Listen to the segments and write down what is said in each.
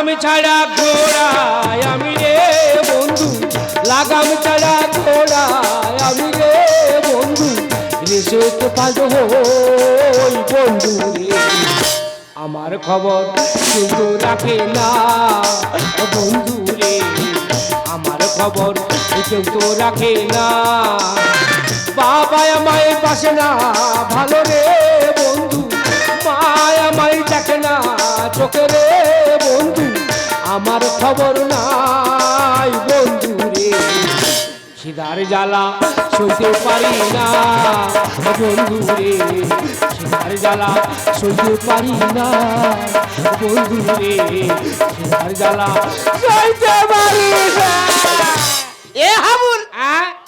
লাগাম ছাড়া ঘোড়ায় আমি রে বন্ধু, লাগাম ছাড়া ঘোড়ায় আমি রে বন্ধু রেসে তো পাল্টো হই বন্ধু আমার খবর কিন্তু রাখে না বন্ধু রে। আমার খবর কেউ তো রাখে না। বাবা আমায় পাশে না, ভালো রে বন্ধু। মায় আমায় দেখে না, চোখে রে আমার খবর নাই বন্ধু রে খিদার জ্বালা সইতে পারি না বন্ধু রে খিদার জ্বালা সইতে পারি না বন্ধু রে খিদার জ্বালা সইতে পারি না। এ হাবুল আ?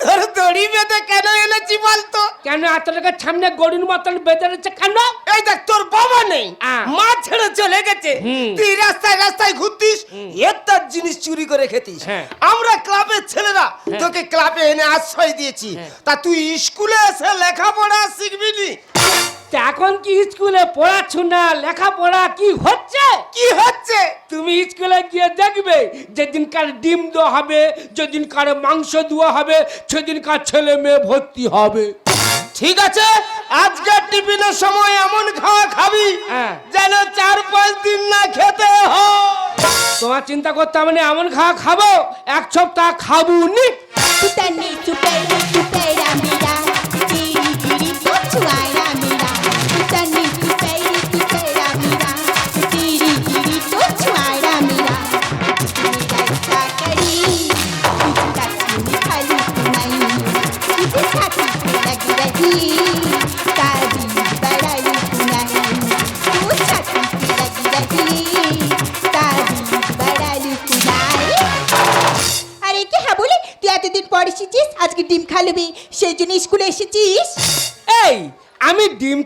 তোর দড়ি বেঁধে কেন এনেছি বলতো কেন এত টাকার সামনে গরুর মতন বেঁধে রয়েছে? কেন? এই দেখ তোর বাবা নেই। মা ছেড়ে চলে গেছে। তুই রাস্তায় রাস্তায় ঘুরতিস জিনিস চুরি করে খেতিস। হ্যাঁ। আমরা ক্লাবের ছেলেরা তোকে ক্লাবে এনে আশ্রয় দিয়েছি। হ্যাঁ। তা তুই স্কুলে এসে লেখাপড়া এখন কি স্কুলে পড়াচ্ছ পড়াশোনা লেখাপড়া কি হচ্ছে? কি হচ্ছে? তুমি স্কুলে গিয়ে দেখবে যেদিন কার ডিম দেওয়া হবে যেদিন কার মাংস দেওয়া হবে সেদিন কার ছেলে মেয়ে ভর্তি হবে। ঠিক আছে? আজকে টিফিনের সময় এমন খাওয়া খাবি হ্যাঁ। যেন চার পাঁচ দিন না খেতে হয়। তোমার চিন্তা করতে হবে না এমন খাওয়া খাব এক সপ্তাহ খাব নি।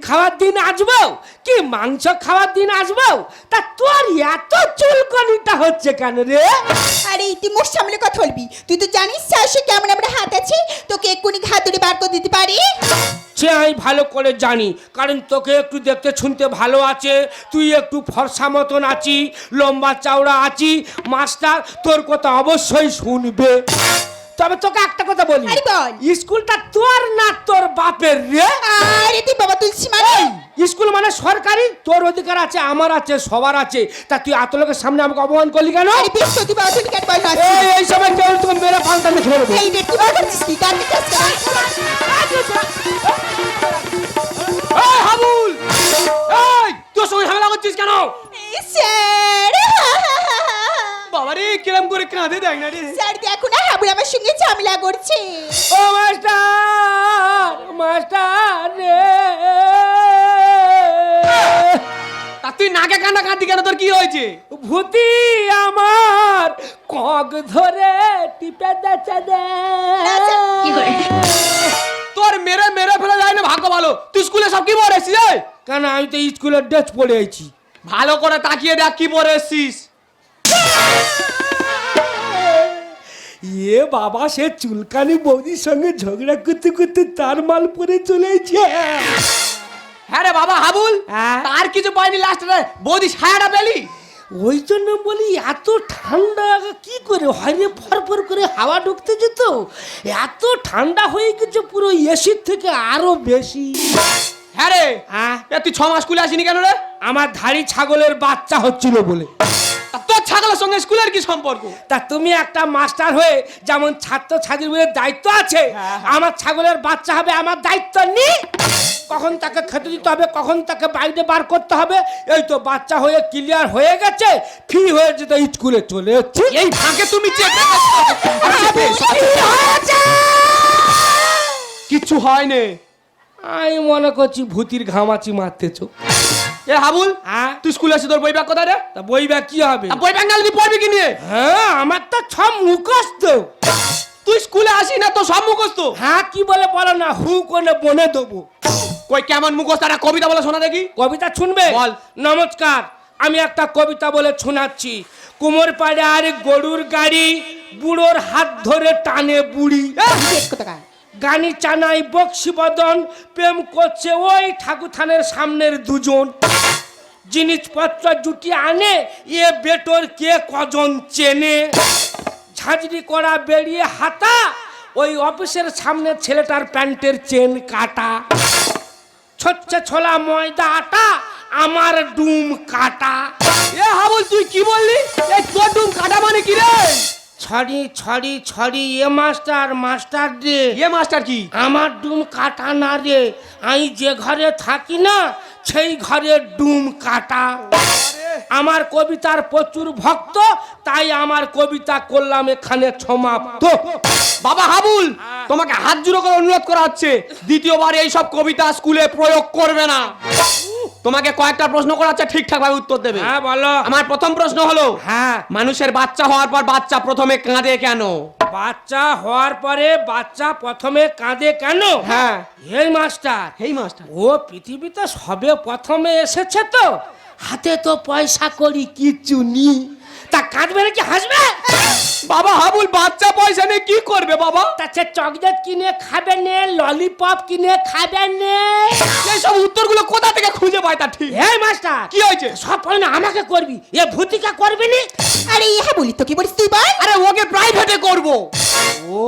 খাওয়ার দিন আসব? কি মাংস খাওয়ার দিন আসব? তা তোর এত চুলকনিটা হচ্ছে কেন রে? আরে তুই মোর সামনে কথা বলবি। তুই তো জানিস শাশে কেমন আমরা হাত আছে। তোকে এক্ষুনি হাত ধরে বার করে দিতে পারি। সে আমি ভালো করে জানি কারণ তোকে একটু দেখতে শুনতে ভালো আছে। তুই একটু ফর্সা মতন আছি লম্বা চওড়া আছি। মাস্টার তোর কথা অবশ্যই শুনবে। তবে তোকে একটা কথা বলি। আরে বল। স্কুলটা তোর না তোর বাপের রে। আরে তুই বাবা তুলসী মানে স্কুল মানে সরকারি? তোর অধিকার আছে আমার আছে সবার আছে। তা তুই এত লোকের সামনে আমাকে অপমান করলি কেন? আরে তুই বাবা তুই কেন বল না এই এই সময় কেউ তোকে মেরে পাল্টা মেরে ফেলব। এই রে তুই? বাবা দিতেছিস এই হাবুল! এই তোর সঙ্গে ঝামেলা করছিস কেন? স্যার বাবারে কিরম করে কাঁদে দেখ না রে। স্যার দেখো না হাবুল আমার সঙ্গে ঝামেলা করছে। ও মাস্টার মাস্টার রে। তা তুই নাকে কান্না কাঁদি কেন? তোর কি হয়েছে? ভূতি আমার কক ধরে টিপে দেছে দে কি করে? তোর মেরে মেরে ফেলে যায় না ভাগ্য ভালো। তুই স্কুলে সব কি পরে এসছিস? কেন আমি তো স্কুলের ড্রেস পরে আছি ভালো করে তাকিয়ে দেখ কি পরে এসছিস। এ বাবা সে চুলকানি বৌদির সঙ্গে ঝগড়া করতে করতে তার মাল পরে চলেছে হ্যাঁ রে বাবা হাবুল হ্যাঁ? তার কিছু পাইনি লাস্টে বৌদি ছায়াটা পেলি? ওই জন্য বলি এত ঠান্ডা কি করে? হয়রে ফরফর করে হাওয়া ঢুকতে যেত এত ঠান্ডা হয়ে গেছে পুরো এসির থেকে আরও বেশি। হ্যাঁ রে হ্যাঁ তুই ছ মাস স্কুলে আসিনি কেন রে আমার ধাড়ি ছাগলের বাচ্চা হচ্ছিল বলে তোর ছাগলের সঙ্গে স্কুলের কি সম্পর্ক তা তুমি একটা মাস্টার হয়ে যেমন ছাত্র ছাত্রীদের দায়িত্ব আছে আমার ছাগলের বাচ্চা হবে আমার দায়িত্ব নেই কখন তাকে খেতে দিতে হবে কখন তাকে বাইরে বার করতে হবে এই তো বাচ্চা হয়ে ক্লিয়ার হয়ে গেছে ফ্রি হয়ে যেতে স্কুলে চলে যাচ্ছি এই ফাঁকে তুমি কিচ্ছু হয়নি আমি মনে করছি ভূতির ঘামাচি মারতেছ। এ হাবুল হ্যাঁ? তুই স্কুলে এসে তোর বই ব্যাগ কোথায় রে? তা বই কি হবে? আর বই ব্যাগ নাহলে তুই পড়বি কি নিয়ে? হ্যাঁ আমার তো ছ মুখস্ত তুই স্কুলে আসি না তো সব মুখস্থ? হ্যাঁ কি বলে বলো না হু করে বনে দেবো। কই কেমন মুখস্থ? একটা কবিতা বলে শোনা দেখি। কবিতা শুনবে? বল। নমস্কার আমি একটা কবিতা বলে শোনাচ্ছি। কুমোর পাড়ে আর গরুর গাড়ি বুড়োর হাত ধরে টানে বুড়ি। গানি চানাই, বক্সি বদন, প্রেম করছে ওই ঠাকুর থানের সামনের দুজন। জিনিসপত্র জুটি আনে, এ বেটোর কে কজন চেনে? ঝাঁঝরি করা বেরিয়ে হাতা, ওই অফিসের সামনে ছেলেটার প্যান্টের চেন কাটা। ছচ্ছে ছোলা ময়দা আটা, আমার ডুম কাটা। এ হাবুল, তুই কি বললি? তোর ডুম কাটা মানে কি রে? ছড়ি ছড়ি ছড়ি এ মাস্টার মাস্টার রে। এ মাস্টার কি? আমার ডুম কাটা না রে। আমি যে ঘরে থাকি না সেই ঘরে ডুম কাটা। আমার কবিতার প্রচুর ভক্ত তাই আমার কবিতা করলাম এখানে সমাপ্ত। বাবা হাবুল তোমাকে হাত জুড়ো করে অনুরোধ করা হচ্ছে দ্বিতীয়বার এই সব কবিতা স্কুলে প্রয়োগ করবে না। তোমাকে কয়েকটা প্রশ্ন করা হচ্ছে ঠিকঠাক ভাবে উত্তর দেবে। হ্যাঁ বলো। আমার প্রথম প্রশ্ন হলো হ্যাঁ। মানুষের বাচ্চা হওয়ার পর বাচ্চা প্রথমে কাঁদে কেন? বাচ্চা হওয়ার পরে বাচ্চা প্রথমে কাঁদে কেন? হ্যাঁ। হে মাস্টার হেই মাস্টার। ও পৃথিবীতে সবে প্রথমে এসেছে তো। হাতে তো পয়সা করি কিচ্ছু নি। তা কাঁদবে নাকি হাসবে? বাবা হাবুল বাচ্চা পয়সা নিয়ে কি করবে বাবা? তা চকলেট কিনে খাবে নে ললিপপ কিনে খাবে নে। এইসব উত্তরগুলো কোথা থেকে খুঁজে পায় তা ঠিক? হে মাস্টার কি হয়েছে? সব পড়ে না আমাকে করবি। এ ভূতিকা করবি নি? আরে ইহা বলি তো কি বলিস তুই বল। আরে ওকে প্রাইভেটে করব। ও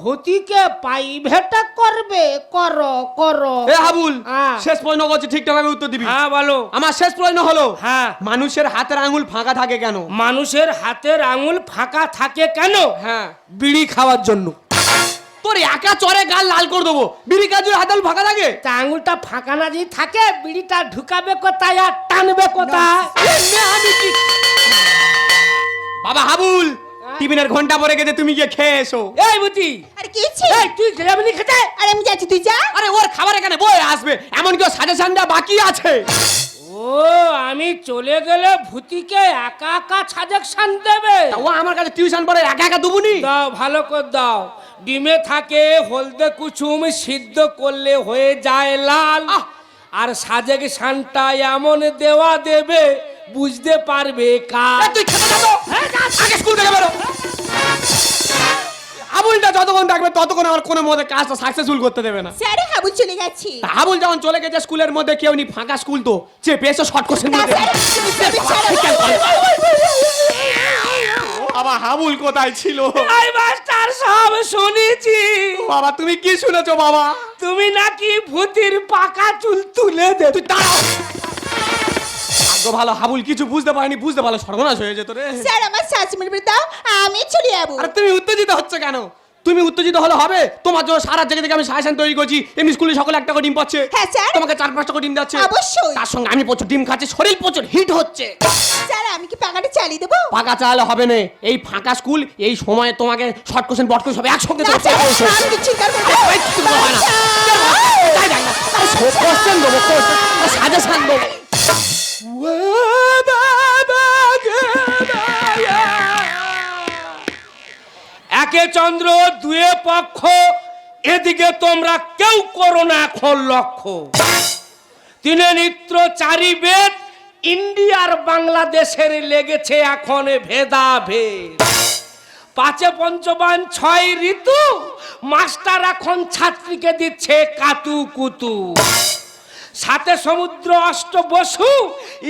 ভূতিকে প্রাইভেটে করবে? করো কর। এ হাবুল হ্যাঁ। শেষ প্রশ্ন করছি ঠিকঠাক ভাবে উত্তর দিবি। হ্যাঁ বলো। আমার শেষ প্রশ্ন হলো হ্যাঁ। মানুষের হাতের আঙুল ফাঁকা থাকে কেন? মানুষের হাতের আঙুল ফাঁকা থাকে কেন? হ্যাঁ। বিড়ি খাওয়ার জন্য। তোর একা চরে গাল লাল করে দেবো। বিড়ি কাজুর হাতে আঙুল ফাঁকা থাকে? তা আঙুলটা ফাঁকা না যদি থাকে বিড়িটা ঢুকাবে কোথায় আর টানবে কোথায়? কি? বাবা হাবুল টিফিনের ঘণ্টা পরে গেছে তুমি গিয়ে খেয়ে এসো। এই বুতি আরে কি এই তুই যাবি নি খেতে? আরে আমি যাচ্ছি তুই যা। আরে ওর খাবার এখানে বয়ে আসবে? এমন কেউ সাজেশন দেওয়া বাকি আছে। ও আমি চলে গেলে ভূতিকে একা একা সাজেকশন দেবে। ও আমার কাছে টিউশন পড়ে একা একা দুবুনি? দাও ভালো করে দাও। ডিমে থাকে হলদে কুচুম সিদ্ধ করলে হয়ে যায় লাল! আর সাজেকশনটা এমন দেওয়া দেবে বুঝতে পারবে কার। তুই খেতে যা তো। আগে স্কুল থেকে বেরো। আবুলটা যতক্ষণ থাকবে ততক্ষণ আমার কোনো মধ্যে কাজটা সাকসেসফুল করতে দেবে না। স্যারে হাবুল চলে গেছি। তা আবুল যখন চলে গেছে স্কুলের মধ্যে কেউ নি ফাঁকা স্কুল তো চেপে এসে শর্ট কোশ্চেন। বাবা হাবুল কোথায় ছিল? আই মাস্টার সব শুনেছি। বাবা তুমি কি শুনেছো বাবা? তুমি নাকি ভূতির পাকা চুল তুলে দে তুই দাঁড়াও। ভাগ্য ভালো হাবুল কিছু বুঝতে পারিনি বুঝতে ভালো সর্বনাশ হয়ে যেত রে স্যার আমার শাশুড়ি বলে দাও আমি চলে যাব আরে তুমি উত্তেজিত হচ্ছে কেন তুমি উত্তেজিত হলে হবে তোমার জন্য সারা জায়গা থেকে আমি সাজেশন তৈরি করছি এমনি স্কুলে সকলে একটা করে ডিম পাচ্ছে হ্যাঁ, স্যার। তোমাকে চার পাঁচটা করে ডিম যাচ্ছে অবশ্যই। তার সঙ্গে আমি প্রচুর ডিম খাচ্ছি শরীর প্রচুর হিট হচ্ছে স্যার আমি কি পাকাটা চালিয়ে দেবো পাকা চালালে হবে না এই ফাঁকা স্কুল এই সময়ে তোমাকে শর্ট কোশ্চেন বট কোশ্চেন সব একসঙ্গে দেবো। স্যার আমি চিন্তা করব তো না। তাই দেখ না। আরে সব question দেবো, আরে suggestion দেবো। একে চন্দ্র, দুয়ে পক্ষ, এদিকে তোমরা কেউ করো না এখন লক্ষ্য। তিনে নিত্র চারি বেদ ইন্ডিয়ার বাংলাদেশের লেগেছে এখন ভেদাভেদ। পাঁচে পঞ্চবান ছয় ঋতু, মাস্টার এখন ছাত্রীকে দিচ্ছে কাতু কুতু। সাথে সমুদ্র অষ্ট বসু,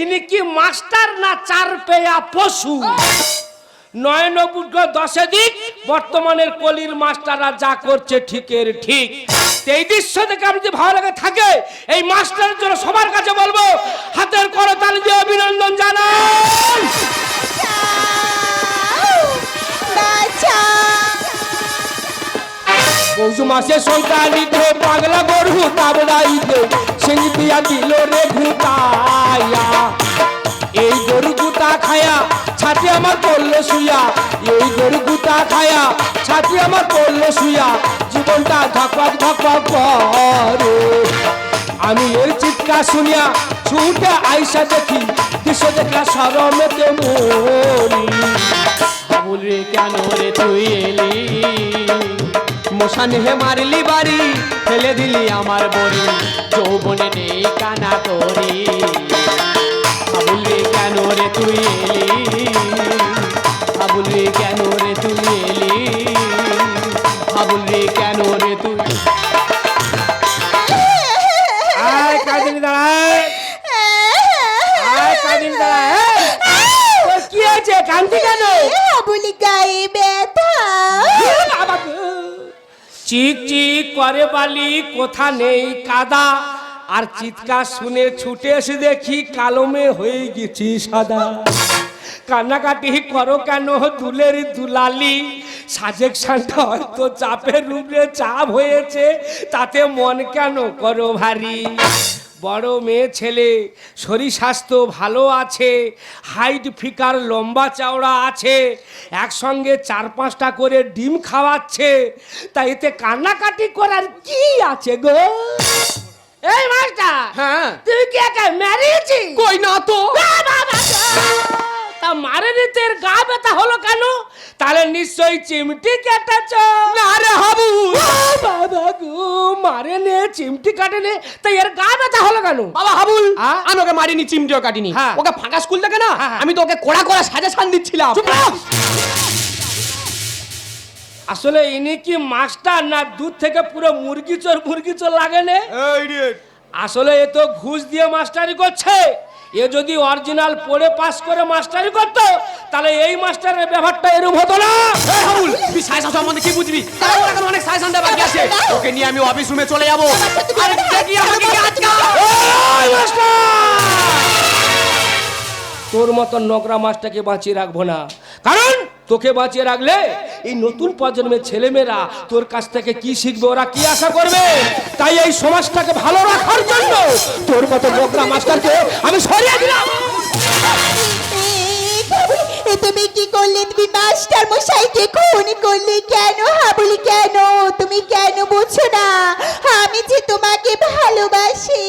ইনি কি মাস্টার না চার পেয়া পশু? নয়নবুর্গ দশে দিক, বর্তমানের কলির মাস্টাররা যা করছে ঠিকের ঠিক। এই দৃশ্য থেকে আপনি যদি ভালো লাগে থাকে, এই মাস্টারের জন্য সবার কাছে বলব, হাতের করতাল দিয়ে অভিনন্দন জানান পৌষ মাসে সন্তানিতে পাগলা গরু তাবড়াইতে সিং দিয়া দিল রে ঘুতায়া এই গরু গুতা খায়া ছাতি আমার পড়ল শুয়া এই গরু গুতা খায়া ছাতি আমার পড়ল শুয়া জীবনটা ধকপক ধকপক করে। আমি এর চিৎকার শুনিয়া ছুটে আইসা দেখি, দৃশ্য দেখা সরমেতে মরি বাবুল রে, কেন রে তুই এলি? মশান হে মারলি বাড়ি, ফেলে দিলি আমার বড়ি, যৌবনে নেই কানা করি। বাবুল রে, কেন রে তুই চিক চিক করে বালি, কোথা নেই কাদা। আর চিৎকার শুনে ছুটে এসে দেখি কালমে হয়ে গেছি সাদা। কান্নাকাটি করো কেন দুলের দুলালি? সাজেকশনটা হয়তো চাপের রূপে চাপ হয়েছে, তাতে মন কেন করো ভারী? বড় মেয়ে ছেলে শরীর স্বাস্থ্য ভালো আছে হাইট ফিকার লম্বা চওড়া আছে একসঙ্গে চার পাঁচটা করে ডিম খাওয়াচ্ছে তা এতে কান্নাকাটি করার কি আছে গো? এই মাস্টার হ্যাঁ। তুই কি একা ম্যারিয়েছি কই না তো? তা মারে নিতে গা ব্যথা হলো কেন? তাহলে নিশ্চয়ই চিমটি কেটেছ। না রে হাবু। বাবা গো মারে নে চিমটি কাটে নে তা এর গা ব্যথা হলো কেন? বাবা হাবুল? আমি ওকে মারিনি চিমটিও কাটিনি। হ্যাঁ। ওকে ফাঁকা স্কুল থেকে না হ্যাঁ। আমি তো ওকে কোড়া কোড়া সাজেশন দিচ্ছিলাম। আসলে ইনি কি মাস্টার না দুধ থেকে পুরো মুরগি চোর মুরগি চোর লাগে নে? আসলে এ তো ঘুষ দিয়ে মাস্টারি করছে। এ যদি অরিজিনাল পড়ে পাস করে মাস্টারি করতো তাহলে এই মাস্টারের ব্যাপারটা এরকম হতো না। এই হাবুল তুই সাইসা সম্বন্ধে কি বুঝবি? তার এখন অনেক সাইসান দেওয়া বাকি আছে। ওকে নিয়ে আমি অফিস রুমে চলে যাব। আরে দেখি আমাকে কি আজকা এই মাস্টার! তোর মতন নোংরা মাছটাকে বাঁচিয়ে রাখব না। কারণ তোকে বাঁচিয়ে রাখলে এই নতুন প্রজন্মের ছেলেমেয়েরা তোর কাছ থেকে কি শিখবে, ওরা কি আশা করবে? তাই এই সমাজটাকে ভালো রাখার জন্য তোর মতো বোকরা মাস্টারকে আমি সরিয়ে দিলাম। এ তুমি কি করলে? তুমি মাস্টার মশাইকে খুন করলে কেন? হাবুলি কেন? তুমি কেন বুঝছ না? আমি যে তোমাকে ভালোবাসি।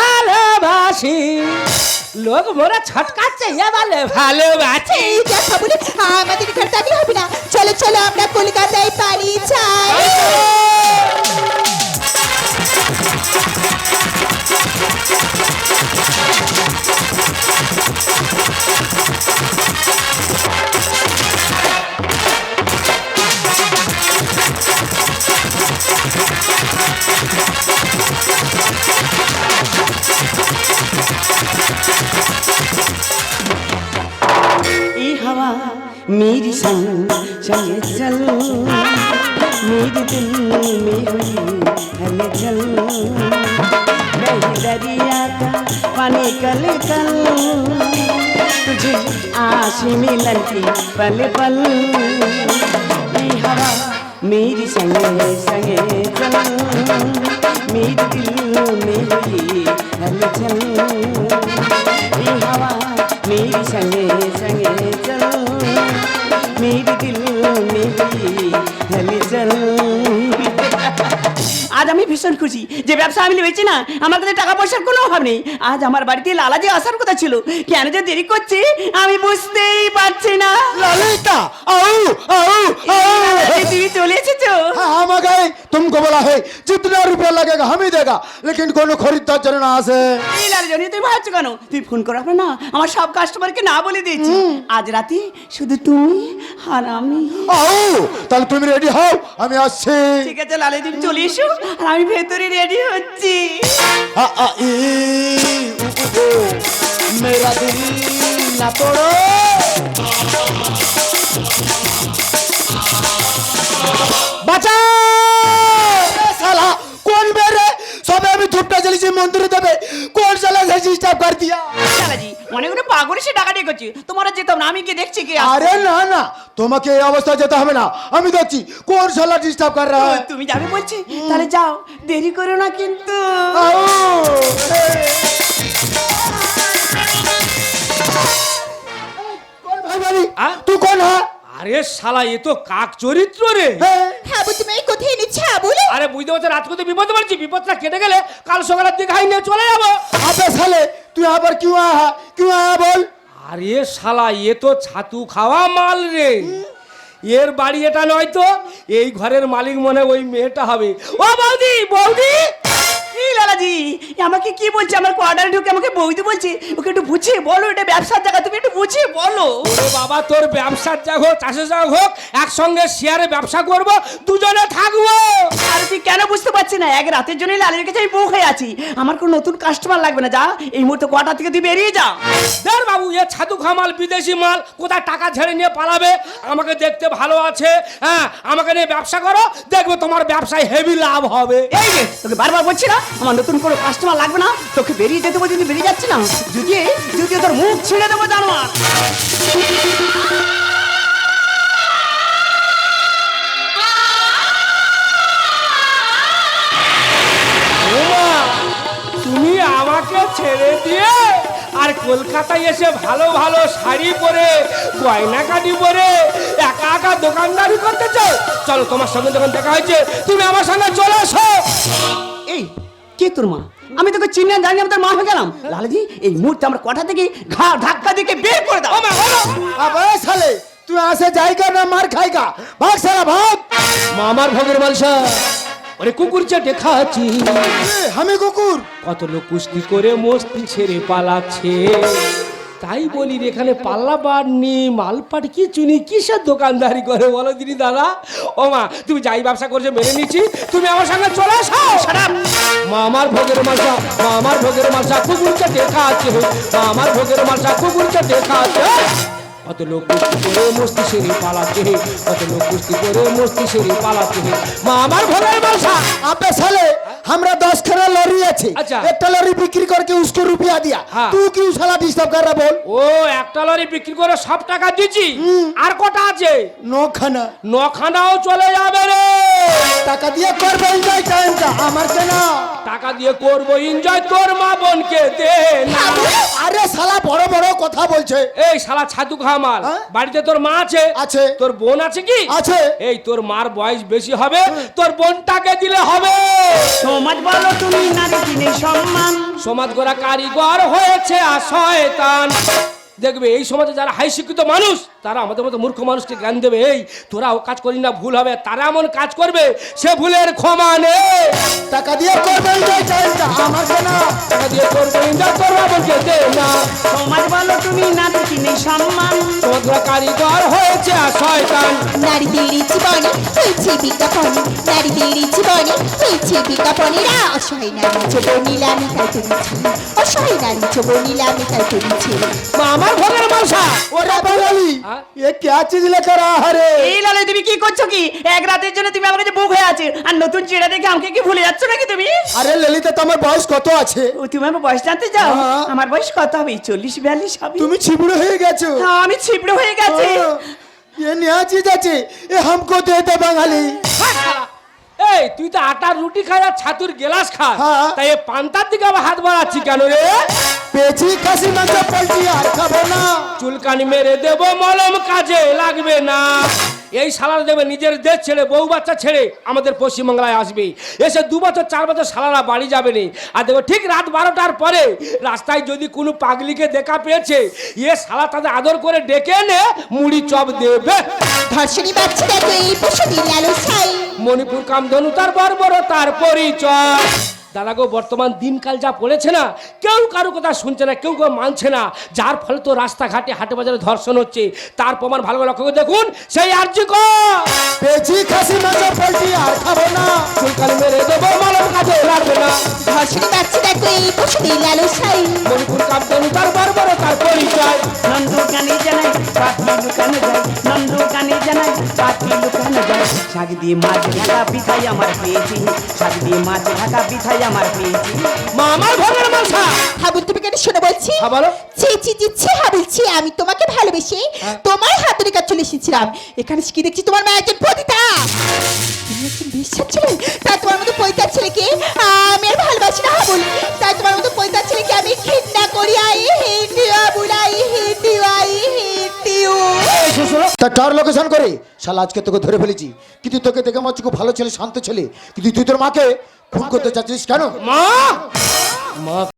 ভালোবাসি। লোক মোরা ছটকাচ্ছে বলে ভালোবাসি। দেখ হাবুলি আমাদের এখানে থাকলে হবে না। চলো চলো আমরা কলকাতায় পালিয়ে যাই मेरी संग चले चल। मेरे दिल में हुई हलचल दरिया का पानी कल कल। तुझे आशी मिलन की पल पल। हवा मेरी संगे संगे चल। मेरे दिल में हुई हलचल हवा मेरी संगे संगे चल। मेरे दिल में हुई हलचल আজ আমি ভীষণ খুশি যে ব্যবসা আমি ভেবেছি না আমার কাছে টাকা পয়সার কোনো অভাব নেই আজ আমার বাড়িতে লালাজি আসার কথা ছিল কেন যে দেরি করছে আমি বুঝতেই পারছি না ललिता आओ आओ आओ লালাজি, তুমি চলে এসেছো हाँ हम आ गए तुमको बोला है जितना रुपया लगेगा हम ही देगा लेकिन कोनो खरीददार जरूर ना से এই লালজনি তুমি ভাবছো কেন তুমি ফোন করো আপনার না আমার সব কাস্টমারকে না বলে দিয়েছি আজ রাতে শুধু তুমি আর আমি आओ তাহলে তুমি রেডি হও আমি আসছি ঠিক আছে লালে তুমি চলে এসো আর আমি ভেতরে রেডি হচ্ছি आ, आ, ई, उ, उ, उ, मेरा दिल ना तोड़ो বাঁচা সালা কোন বেরে সবে আমি ধূপটা জ্বালিয়েছি মন্দিরে দেবে। কোন সালা সে কর দিয়া? শালাজি অনেকগুলো পাগল সে ডাকাডি করছি। তোমরা যেতাম না আমি কি দেখছি কি আরে না না তোমাকে এই যেতে হবে না। আমি দেখছি কোন শালা ডিস্টার্ব কর রহা হ্যায় তুমি যাবে বলছি? তাহলে যাও দেরি করো না কিন্তু। আও কোন তুই কোন হ্যাঁ? আরে শালা এ তো কাক চরিত্র রে। হ্যাঁ।, হ্যাঁ তুমি এই কোথায় নিচ্ছে? হ্যাঁ, বলে। আরে বুঝতে পারছ রাত করতে বিপদ পড়ছি বিপদটা কেটে গেলে কাল সকালের দিঘায় নিয়ে চলে যাব। আতে শালে তুই আবার কিউ আহা কিউ আহা বল। আরে শালা এ তো ছাতু খাওয়া মাল রে। এর বাড়ি এটা নয় তো এই ঘরের মালিক মনে ওই মেয়েটা হবে। ও বৌদি বৌদি! এ আমাকে কি বলছে? আমার কোয়ার্টারে ঢুকে আমাকে বইতে বলছে ওকে একটু বুঝিয়ে বলো এটা ব্যবসার জায়গা তুমি একটু বুঝিয়ে বলো। ওরে বাবা তোর ব্যবসার যা হোক চাষের যা হোক একসঙ্গে শেয়ারে ব্যবসা করব দুজনে থাকব। আর তুই কেন বুঝতে পারছি না? এক রাতের জন্য লালের কাছে আমি বুক হয়ে আছি। আমার কোনো নতুন কাস্টমার লাগবে না যা। এই মুহূর্তে কোয়ার্টার থেকে তুই বেরিয়ে যা। দেখ বাবু এ ছাতু খামাল বিদেশি মাল কোথায় টাকা ঝেড়ে নিয়ে পালাবে? আমাকে দেখতে ভালো আছে হ্যাঁ? আমাকে নিয়ে ব্যবসা করো দেখবে তোমার ব্যবসায় হেভি লাভ হবে। এই যে তোকে বারবার বলছি না আমার নতুন কোনো কাস্টমার লাগবে না তোকে বেরিয়ে যেতে বলছি বেরিয়ে যাচ্ছি না? যদি যদি তোর মুখ ছিঁড়ে দেবো জানোয়ার। তুমি আমাকে ছেড়ে দিয়ে আর কলকাতায় এসে ভালো ভালো শাড়ি পরে গয়না কাটি পরে একা একা দোকানদারি করতে চাও? চলো তোমার সঙ্গে যখন দেখা হয়েছে তুমি আমার সঙ্গে চলে এসো। এই কে তোর মা? আমি তোকে চিনি না জানি আমি তোর মা হয়ে গেলাম। লালাজি এই মুহূর্তে আমার কোঠা থেকে ঘা ধাক্কা দিকে বের করে দাও। আবার সালে তুই আসে যাইগা না মার খাইগা? ভাগ সারা ভাগ। মামার ভগের মালসা ওরে কুকুর চটে খাচ্ছি হামে আমি কুকুর। কত লোক কুস্তি করে মস্তি ছেড়ে পালাচ্ছে। তাই বলি এখানে পাল্লা পাটনি মালপাট কি চুনি কিসের দোকানদারি করে বলো দিদি দাদা? ও মা তুমি যাই ব্যবসা করছ মেনে নিচ্ছি তুমি আমার সঙ্গে চলে আসো মামার ভোগের মাসা মামার ভোগের মাসা কুকুরকে দেখা আছে। মামার ভোগের মাসা কুকুরকে দেখা আছে। কত লোক কুস্তি করে মস্তি সেরে পালাতে হে কত লোক কুস্তি করে মস্তি সেরে পালাতে হে মামার ভোগের মাসা আপে সালে আমরা দশ खरा लॉरी আছে अच्छा। একটা লরি বিক্রি करके उसको रुपया दिया हाँ। तू क्यों साला डिस्टर्ब कर रहा बोल ও একটা লরি বিক্রি করে সব টাকা দিচ্ছি আর কটা আছে नो खाना নখানাও চলে যাবে রে টাকা দিয়ে করবে এনজয় টাইমটা আমার কেন টাকা দিয়ে করবো এনজয় তোর মা বোনকে দে না আরে শালা বড় বড় কথা বলছে এই শালা ছাতু খামাল হ্যাঁ? বাড়িতে তোর মা আছে আছে। তোর বোন আছে কি আছে। এই তোর মার বয়স বেশি হবে তোর বোনটাকে দিলে হবে সমাজ বলো তুমি নারী কিনে সম্মান। সমাজ গোড়া কারিগর হয়েছে আর দেখবে এই সমাজে যারা হাই শিক্ষিত মানুষ তারা আমাদের মতো মূর্খ মানুষকে জ্ঞান দেবে এই তোরা ও কাজ করি না ভুল হবে। তারা এমন কাজ করবে সে ভুলের ক্ষমা নেই। টাকা দিয়ে করবে এনজয় টাইমটা টাকা দিয়ে করব এনজয় তোর মা বোনকে দে না। সমাজ বলো তুমি নারী কিনে সম্মান। সমাজ কারিগর হয়েছে আর শয়তান। নারীদের জীবনে হয়েছে বিজ্ঞাপনে। নারীদের জীবনে হয়েছে বিজ্ঞাপনেরা অসহায় নারী ছোট নীলামি তাই করেছে। অসহায় নারী ছোট নীলামি তাই করেছে। মা আমার ভোগের মালসা ওরে বঙ্গালি হ্যাঁ? ये क्या चीज लेकर आ रे এই লালে তুমি কি করছো কি এক রাতের জন্য তুমি আমার কাছে বুক হয়ে আছে আর নতুন চেড়ে দেখে আমাকে কি ভুলে যাচ্ছ নাকি তুমি আরে ললিতা তোমার বয়স কত আছে ও তুমি আমার বয়স জানতে চাও হ্যাঁ। আমার বয়স কত হবে চল্লিশ বিয়াল্লিশ হবে তুমি ছিবড়ে হয়ে গেছো হ্যাঁ, আমি ছিপড়ে হয়ে গেছে हाँ, ये नया चीज আছে এ हमको दे दे বাঙালি হাট শালা। এই তুই তো আটার রুটি খাই আর ছাতুর গেলাস খা হ্যাঁ। তাই এই পান্তার দিকে আবার হাত বাড়াচ্ছি কেন রে পেছি খাসি মাংস পাল্টি আর খাব না। চুলকানি মেরে দেব মলম কাজে লাগবে না। এই সালারা দেবে নিজের দেশ ছেড়ে বউ বাচ্চা ছেড়ে আমাদের পশ্চিমবাংলায় আসবে। এসে দু বছর চার বছর সালারা বাড়ি যাবে নি। আর দেখো ঠিক রাত বারোটার পরে রাস্তায় যদি কোনো পাগলিকে দেখা পেয়েছে এ সালা তাদের আদর করে ডেকে এনে মুড়ি চপ দেবে। ধর্ষণী মণিপুর কামধনু তার বর্বর তার পরিচয়। দাদা গো বর্তমান দিনকাল যা পড়েছে না কেউ কারও কথা শুনছে না কেউ কেউ মানছে না। যার ফলে তো রাস্তাঘাটে হাটে বাজারে ধর্ষণ হচ্ছে তার প্রমাণ ভালো লক্ষ্য করে দেখুন সেই আর্জি পেছি খাসি আর খাব না। চুলকানি মেরে দেবো মালম কাজে লাগবে না। ধর্ষণী বাচ্চা দেখো এই পশুদের লালসাই মণিপুর কামধনু তার বর্বর তার পরিচয়। নন্দু কানে জানাই পাখি লুকানো যায়। নন্দু কানে জানাই পাখি লুকানো যায়। শাক দিয়ে মাছ ঢাকা পিঠাই আমার পেয়েছি। শাক দিয়ে মাছ ঢাকা পিঠাই আমার মা আমার ঘরের মালসা। হাবুল তুমি কেন শোনো বলছি? হ্যাঁ, বলো। ছি ছি ছি ছি হাবুল ছি আমি তোমাকে ভালোবেসে তোমার হাতুড়ি কাজ চলে এসেছিলাম। এখানে কি দেখছি? তোমার মা একজন পতিতা। তুমি একজন বিশ্বাস ছিলেন তাই তোমার মতো পৈতার ছেলেকে আমি আর ভালোবাসি না হাবুল। তাই তোমার মতো পৈতার ছেলেকে আমি ঘৃণা করি। I hate you I hate you তা টার লোকেশন করে? শালা আজকে তোকে ধরে ফেলেছি। কিন্তু তোকে দেখে হচ্ছে খুব ভালো ছেলে শান্ত ছেলে। কিন্তু তুই তোর মাকে খুন করতে চাচ্ছিস কেন? মা! মা